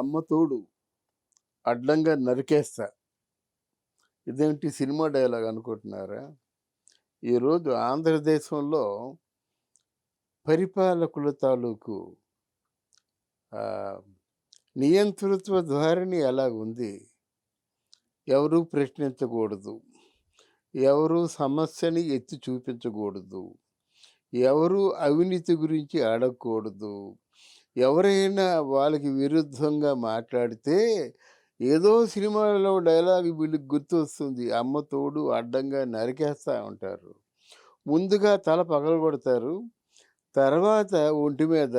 అమ్మ తోడు అడ్డంగా నరికేస్తా. ఇదేంటి సినిమా డైలాగ్ అనుకుంటున్నారా? ఈరోజు ఆంధ్రదేశంలో పరిపాలకుల తాలూకు నియంతృత్వ నియంతృత్వ ధోరణి ఉంది ఎవరు ప్రశ్నించకూడదు. ఎవరు సమస్యని ఎత్తి చూపించకూడదు. ఎవరు అవినీతి గురించి అడగకూడదు. ఎవరైనా వాళ్ళకి విరుద్ధంగా మాట్లాడితే ఏదో సినిమాలో డైలాగ్ వీళ్ళకి గుర్తొస్తుంది. అమ్మ తోడు అడ్డంగా నరికేస్తూ ఉంటారు. ముందుగా తల పగలగొడతారు. తర్వాత ఒంటి మీద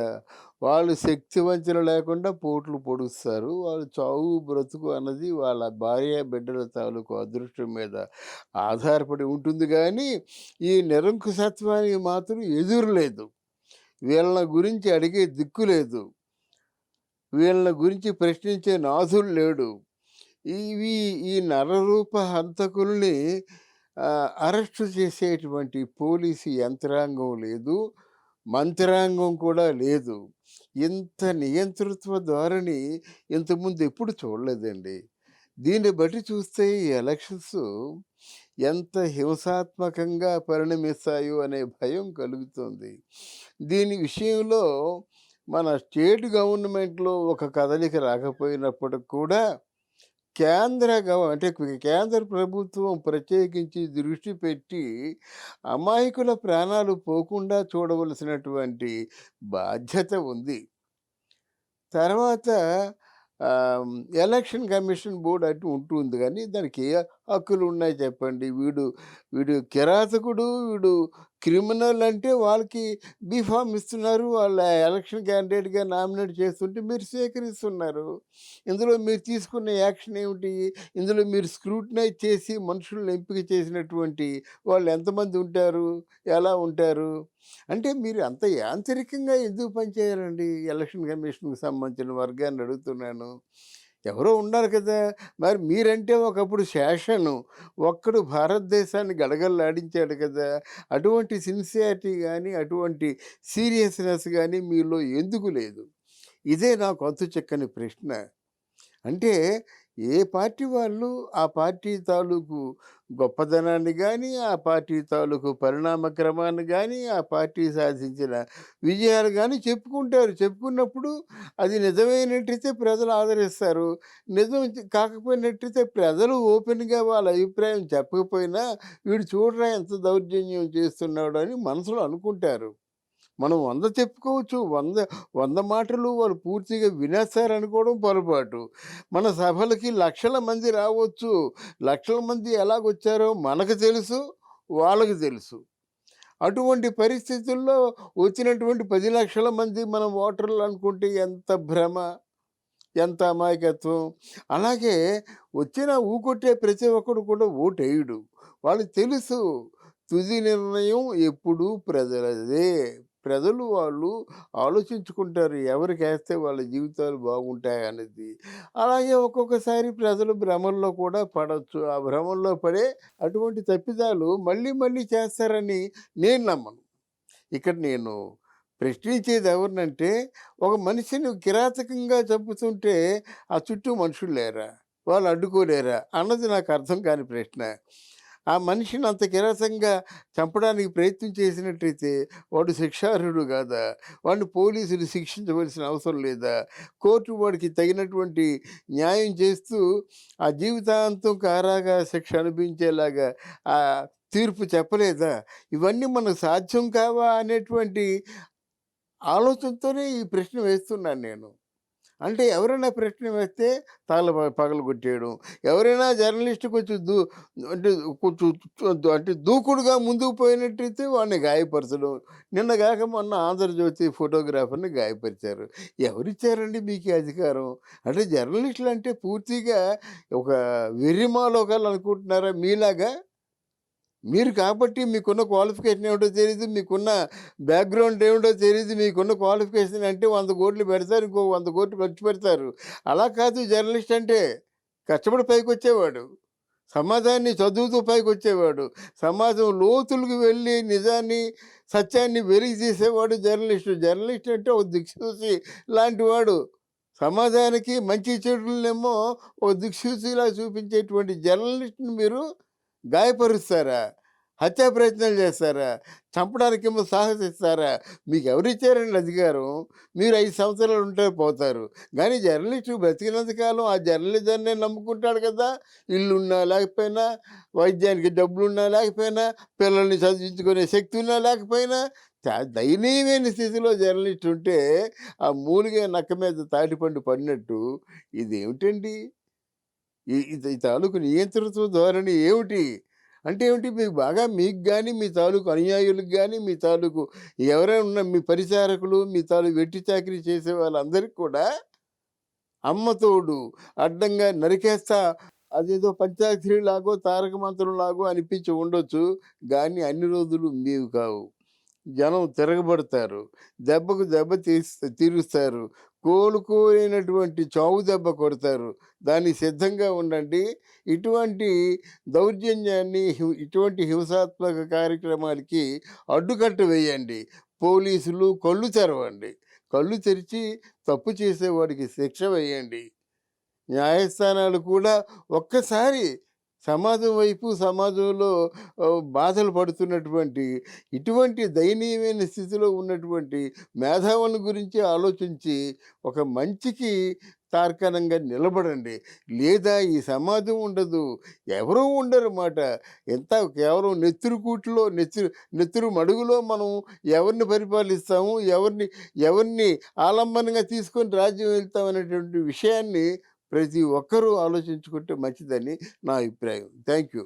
వాళ్ళు శక్తి వంచన లేకుండా పోట్లు పొడుస్తారు. వాళ్ళు చావు బ్రతుకు అన్నది వాళ్ళ భార్య బిడ్డల తాలూకు అదృష్టం మీద ఆధారపడి ఉంటుంది. కానీ ఈ నిరంకుశత్వానికి మాత్రం ఎదురులేదు. వీళ్ళని వీళ్ళ గురించి అడిగే దిక్కు లేదు. వీళ్ళ గురించి ప్రశ్నించే నాథుడు లేడు. ఇవి ఈ నరరూప హంతకుల్ని అరెస్టు చేసేటువంటి పోలీసు యంత్రాంగం లేదు మంత్రాంగం కూడా లేదు. ఇంత నియంతృత్వ ధోరణి ఇంతకుముందు ఎప్పుడు చూడలేదండి. దీన్ని బట్టి చూస్తే ఈ ఎలక్షన్స్ ఎంత హింసాత్మకంగా పరిణమిస్తాయో అనే భయం కలుగుతుంది. దీని విషయంలో మన స్టేట్ గవర్నమెంట్లో ఒక కదలిక రాకపోయినప్పటికి కూడా కేంద్ర గవ అంటే కేంద్ర ప్రభుత్వం ప్రత్యేకించి దృష్టి పెట్టి అమాయకుల ప్రాణాలు పోకుండా చూడవలసినటువంటి బాధ్యత ఉంది. తర్వాత ఎలక్షన్ కమిషన్ బోర్డు అటు ఉంటుంది కానీ దానికి హక్కులు ఉన్నాయి చెప్పండి. వీడు వీడు కిరాతకుడు వీడు క్రిమినల్ అంటే వాళ్ళకి బీఫామ్ ఇస్తున్నారు. వాళ్ళ ఎలక్షన్ క్యాండిడేట్గా నామినేట్ చేస్తుంటే మీరు స్వీకరిస్తున్నారు. ఇందులో మీరు తీసుకున్న యాక్షన్ ఏమిటి? ఇందులో మీరు స్క్రూటినైజ్ చేసి మనుషులను ఎంపిక చేసినటువంటి వాళ్ళు ఎంతమంది ఉంటారు? ఎలా ఉంటారు? అంటే మీరు అంత యాంత్రికంగా ఎందుకు పనిచేయాలండి? ఎలక్షన్ కమిషన్కి సంబంధించిన వర్గాన్ని అడుగుతున్నాను. ఎవరో ఉన్నారు కదా! మరి మీరంటే ఒకప్పుడు శేషను ఒక్కడు భారతదేశాన్ని గడగల్లాడించాడు కదా! అటువంటి సిన్సియారిటీ కానీ అటువంటి సీరియస్నెస్ కానీ మీలో ఎందుకు లేదు? ఇదే నాకు అంతు చక్కని ప్రశ్న. అంటే ఏ పార్టీ వాళ్ళు ఆ పార్టీ తాలూకు గొప్పదనాన్ని కానీ ఆ పార్టీ తాలూకు పరిణామ క్రమాన్ని కానీ ఆ పార్టీ సాధించిన విజయాలు కానీ చెప్పుకుంటారు. చెప్పుకున్నప్పుడు అది నిజమైనట్టయితే ప్రజలు ఆదరిస్తారు. నిజం కాకపోయినట్టయితే ప్రజలు ఓపెన్గా వాళ్ళ అభిప్రాయం చెప్పకపోయినా వీడు చూడరా ఎంత దౌర్జన్యం చేస్తున్నాడు అని మనసులో అనుకుంటారు. మనం వంద చెప్పుకోవచ్చు వంద వంద మాటలు వాళ్ళు పూర్తిగా వినేస్తారనుకోవడం పొరపాటు. మన సభలకి లక్షల మంది రావచ్చు. లక్షల మంది ఎలాగొచ్చారో మనకు తెలుసు వాళ్ళకి తెలుసు. అటువంటి పరిస్థితుల్లో వచ్చినటువంటి పది లక్షల మంది మనం ఓటర్లు అనుకుంటే ఎంత భ్రమ ఎంత అమాయకత్వం. అలాగే వచ్చిన ఊకొట్టే ప్రతి ఒక్కడు కూడా ఓటేయుడు. వాళ్ళు వాళ్ళకి తెలుసు తుది నిర్ణయం ఎప్పుడు ప్రజలదే. ప్రజలు వాళ్ళు ఆలోచించుకుంటారు ఎవరికి వేస్తే వాళ్ళ జీవితాలు బాగుంటాయి అనేది. అలాగే ఒక్కొక్కసారి ప్రజలు భ్రమల్లో కూడా పడవచ్చు ఆ భ్రమంలో పడే అటువంటి తప్పిదాలు మళ్ళీ మళ్ళీ చేస్తారని నేను నమ్మను. ఇక్కడ నేను ప్రశ్నించేది ఎవరినంటే ఒక మనిషిని కిరాతకంగా చంపుతుంటే ఆ చుట్టూ మనుషులు లేరా? వాళ్ళు అడ్డుకోలేరా? అన్నది నాకు అర్థం కాని ప్రశ్న. ఆ మనిషిని అంత కిరాతంగా చంపడానికి ప్రయత్నం చేసినట్టయితే వాడు శిక్షార్హుడు కాదా? వాడిని పోలీసులు శిక్షించవలసిన అవసరం లేదా? కోర్టు వాడికి తగినటువంటి న్యాయం చేస్తూ ఆ జీవితాంతం కారాగా శిక్ష అనిపించేలాగా ఆ తీర్పు చెప్పలేదా? ఇవన్నీ మనకు సాధ్యం కావా అనేటువంటి ఆలోచనతోనే ఈ ప్రశ్న వేస్తున్నాను నేను. అంటే ఎవరైనా ప్రశ్న వేస్తే తగల పగలు కొట్టేయడం. ఎవరైనా జర్నలిస్ట్ కొంచెం దూ అంటే కొంచెం అంటే దూకుడుగా ముందుకు పోయినట్టయితే వాడిని గాయపరచడం. నిన్న కాక మొన్న ఆంధ్రజ్యోతి ఫోటోగ్రాఫర్ని గాయపరిచారు. ఎవరిచ్చారండి మీకు ఈ అధికారం? అంటే జర్నలిస్టులు అంటే పూర్తిగా ఒక వెర్రిమాలోకాలు అనుకుంటున్నారా మీలాగా? మీరు కాబట్టి మీకున్న క్వాలిఫికేషన్ ఏమిటో తెలియదు మీకున్న బ్యాక్గ్రౌండ్ ఏమిటో తెలియదు మీకున్న క్వాలిఫికేషన్ అంటే వంద కోట్లు పెడతారు ఇంకో వంద కోట్లు ఖర్చు పెడతారు. అలా కాదు జర్నలిస్ట్ అంటే కష్టపడి పైకి వచ్చేవాడు సమాజాన్ని చదువుతూ పైకి వచ్చేవాడు సమాజం లోతులకు వెళ్ళి నిజాన్ని సత్యాన్ని వెలికి తీసేవాడు జర్నలిస్టు. జర్నలిస్ట్ అంటే ఒక దిక్సూచి లాంటి వాడు. సమాజానికి మంచి చెడులనేమో ఓ దిక్సూచిలా చూపించేటువంటి జర్నలిస్ట్‌ని మీరు గాయపరుస్తారా? హత్యా ప్రయత్నాలు చేస్తారా? చంపడానికి ఏమో సాహసిస్తారా? మీకెవరిచ్చారండి అధికారం? మీరు ఐదు సంవత్సరాలు ఉంటే పోతారు. కానీ జర్నలిస్టు బ్రతికినంత కాలం ఆ జర్నలిజాన్నే నమ్ముకుంటాడు కదా! ఇల్లున్నా లేకపోయినా, వైద్యానికి డబ్బులున్నా లేకపోయినా, పిల్లల్ని చదివించుకునే శక్తి ఉన్నా లేకపోయినా, దయనీయమైన స్థితిలో జర్నలిస్ట్ ఉంటే, ఆ మూలిగే నక్క మీద తాటిపండు పడినట్టు ఇదేమిటండి? ఈ ఈ తాలూకు నియంతృత్వ ధోరణి ఏమిటి? అంటే ఏమిటి? మీకు బాగా మీకు కానీ మీ తాలూకు అనుయాయులకు కానీ మీ తాలూకు ఎవరైనా ఉన్న మీ పరిచారకులు, మీ తాలూకు వెట్టి చాకిరీ చేసే వాళ్ళందరికీ కూడా అమ్మ తోడు అడ్డంగా నరికేస్తా అదేదో పంచాక్షరిలాగో, తారక మంత్రంలాగో అనిపించి ఉండొచ్చు. కానీ అన్ని రోజులు మీవు కావు. జనం తిరగబడతారు. దెబ్బకు దెబ్బ తీస్ తీరుస్తారు. కోలుకోలేనటువంటి చావు దెబ్బ కొడతారు. దానికి సిద్ధంగా ఉండండి. ఇటువంటి దౌర్జన్యాన్ని, ఇటువంటి హింసాత్మక కార్యక్రమాలకి అడ్డుకట్ట వేయండి. పోలీసులు కళ్ళు తెరవండి. కళ్ళు తెరిచి తప్పు చేసేవాడికి శిక్ష వేయండి. న్యాయస్థానాలు కూడా ఒక్కసారి సమాజం వైపు, సమాజంలో బాధలు పడుతున్నటువంటి, ఇటువంటి దయనీయమైన స్థితిలో ఉన్నటువంటి మేధావుల గురించి ఆలోచించి, ఒక మంచికి తార్కాణంగా నిలబడండి. లేదా ఈ సమాజం ఉండదు. ఎవరూ ఉండరుమాట. ఎంత కేవలం నెత్తురుకూట్లో నెత్తురు నెత్తురు మడుగులో మనం ఎవరిని పరిపాలిస్తాము, ఎవరిని ఎవరిని ఆలంబనంగా తీసుకొని రాజ్యం వెళ్తామనేటువంటి విషయాన్ని ప్రతి ఒక్కరూ ఆలోచించుకుంటే మంచిదని నా అభిప్రాయం. Thank you.